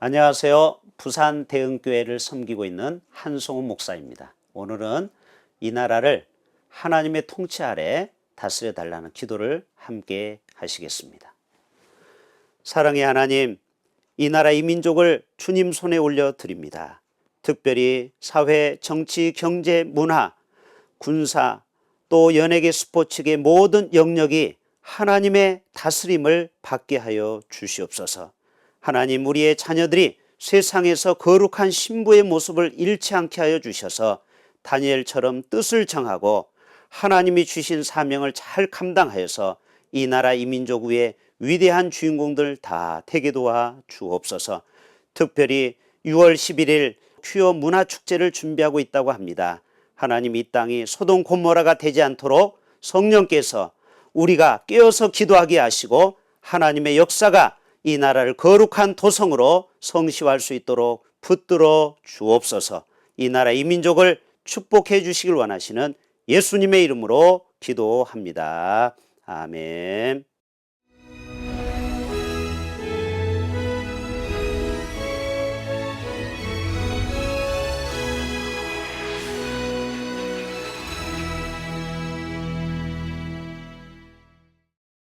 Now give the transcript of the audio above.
안녕하세요. 부산 대흥교회를 섬기고 있는 한송훈 목사입니다. 오늘은 이 나라를 하나님의 통치 아래 다스려 달라는 기도를 함께 하시겠습니다. 사랑의 하나님, 이 나라 이 민족을 주님 손에 올려 드립니다. 특별히 사회, 정치, 경제, 문화, 군사, 또 연예계 스포츠계 모든 영역이 하나님의 다스림을 받게 하여 주시옵소서. 하나님 우리의 자녀들이 세상에서 거룩한 신부의 모습을 잃지 않게 하여 주셔서 다니엘처럼 뜻을 정하고 하나님이 주신 사명을 잘 감당하여서 이 나라 이 민족 위에 위대한 주인공들 다 되게 도와 주옵소서. 특별히 6월 11일 퀴어 문화 축제를 준비하고 있다고 합니다. 하나님 이 땅이 소돔 곤모라가 되지 않도록 성령께서 우리가 깨어서 기도하게 하시고 하나님의 역사가 이 나라를 거룩한 도성으로 성시화할 수 있도록 붙들어 주옵소서. 이 나라 이 민족을 축복해 주시길 원하시는 예수님의 이름으로 기도합니다. 아멘.